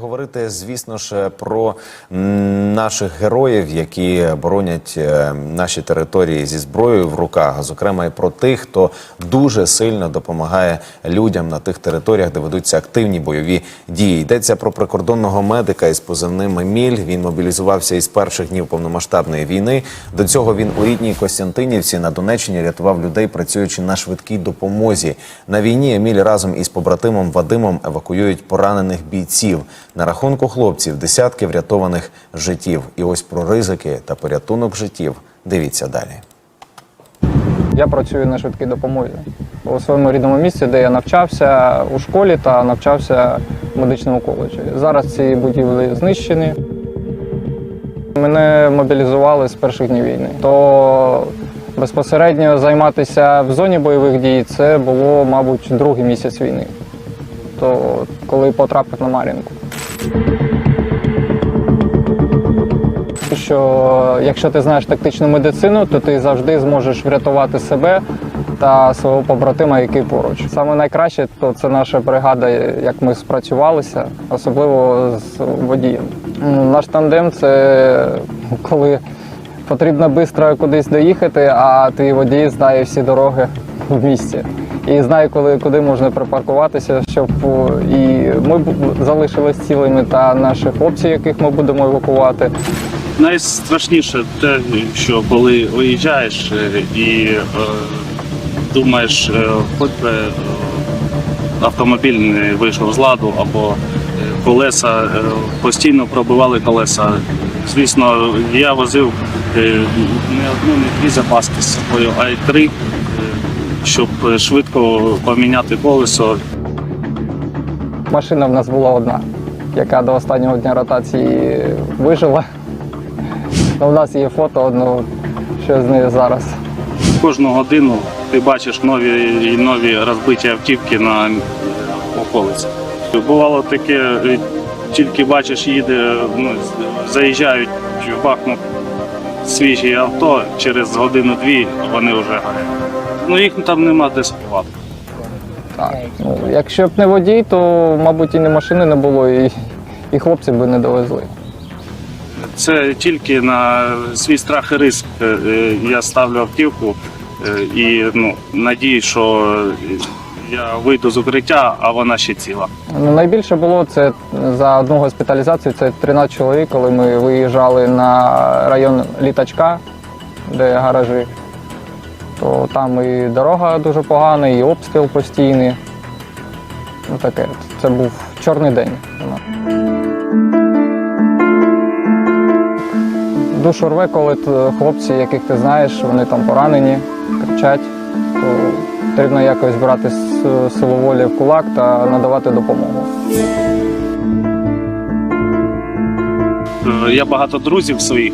Говорити, звісно ж, про наших героїв, які боронять е, наші території зі зброєю в руках, зокрема і про тих, хто дуже сильно допомагає людям на тих територіях, де ведуться активні бойові дії. Йдеться про прикордонного медика із позивним Еміль. Він мобілізувався із перших днів повномасштабної війни. До цього він у рідній Костянтинівці на Донеччині рятував людей, працюючи на швидкій допомозі. На війні Еміль разом із побратимом Вадимом евакуюють поранених бійців. На рахунку хлопців десятки врятованих життів. І ось про ризики та порятунок життів. Дивіться далі. Я працюю на швидкій допомозі у своєму рідному місці, де я навчався у школі та навчався в медичному коледжі. Зараз ці будівлі знищені. Мене мобілізували з перших днів війни. То безпосередньо займатися в зоні бойових дій це було, мабуть, другий місяць війни. То коли потрапив на Мар'їнку. Що якщо ти знаєш тактичну медицину, то ти завжди зможеш врятувати себе та свого побратима, який поруч. Саме найкраще то це наша бригада, як ми спрацювалися, особливо з водієм. Наш тандем це коли потрібно швидко кудись доїхати, а твій водій знає всі дороги в місті. І знає, коли куди можна припаркуватися, щоб і ми залишились цілими, та наші хлопці, яких ми будемо евакувати. Найстрашніше те, що коли виїжджаєш е, і е, думаєш, е, хоч би е, автомобіль не вийшов з ладу, або е, колеса е, постійно пробивали колеса. Звісно, я возив е, не одну, не дві запаски з собою, а й три, е, щоб е, швидко поміняти колесо. Машина в нас була одна, яка до останнього дня ротації вижила. У нас є фото одного, що з нею зараз. Кожну годину ти бачиш нові і нові розбиті автівки на околиці. Бувало таке, е, тільки бачиш, їде, ну, заїжджають в Бахмут свіжі авто, через годину-дві вони вже горять. Ну їх там нема де сховати. Так. Ну, якщо б не водій, то, мабуть, і не машини не було, і, і хлопці б не довезли. Це тільки на свій страх і риск е, е, я ставлю автівку е, і ну, надію, що я вийду з укриття, а вона ще ціла. Ну, найбільше було це за одну госпіталізацію, це 13 чоловік, коли ми виїжджали на район літачка, де гаражі. То там і дорога дуже погана, і обстріл постійний. Ну таке. Це був чорний день. Душу рве, коли хлопці, яких ти знаєш, вони там поранені, кричать, то потрібно якось брати с- силу волі в кулак та надавати допомогу. Е, Я багато друзів своїх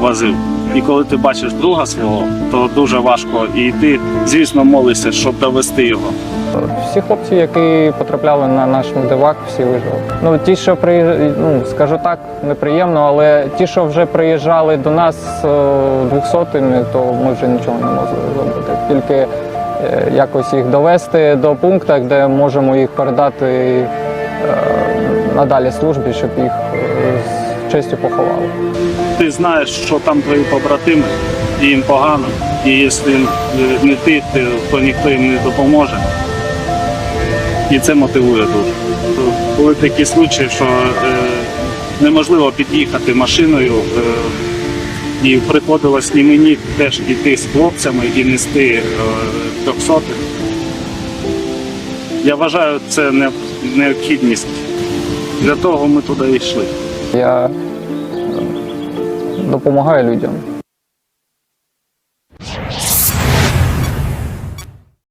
возив. І коли ти бачиш друга свого, то дуже важко. І ти, звісно, молишся, щоб довести його. Всі хлопці, які потрапляли на наш медивак, всі вижили. Ну ті, що приїжджали, ну скажу так, неприємно, але ті, що вже приїжджали до нас двохсотими, то ми вже нічого не можемо зробити. Тільки е, якось їх довести до пункту, де можемо їх передати е, надалі службі, щоб їх е, з честю поховали. Ти знаєш, що там твої побратими, і їм погано. І якщо е, не ти, то ніхто їм не допоможе. І це мотивує дуже. Були такі случаї, що е, неможливо під'їхати машиною, е, і приходилось і мені теж іти з хлопцями і нести е, трьохсотих. Я вважаю, це необхідність. Для того ми туди йшли. Я е, допомагаю людям.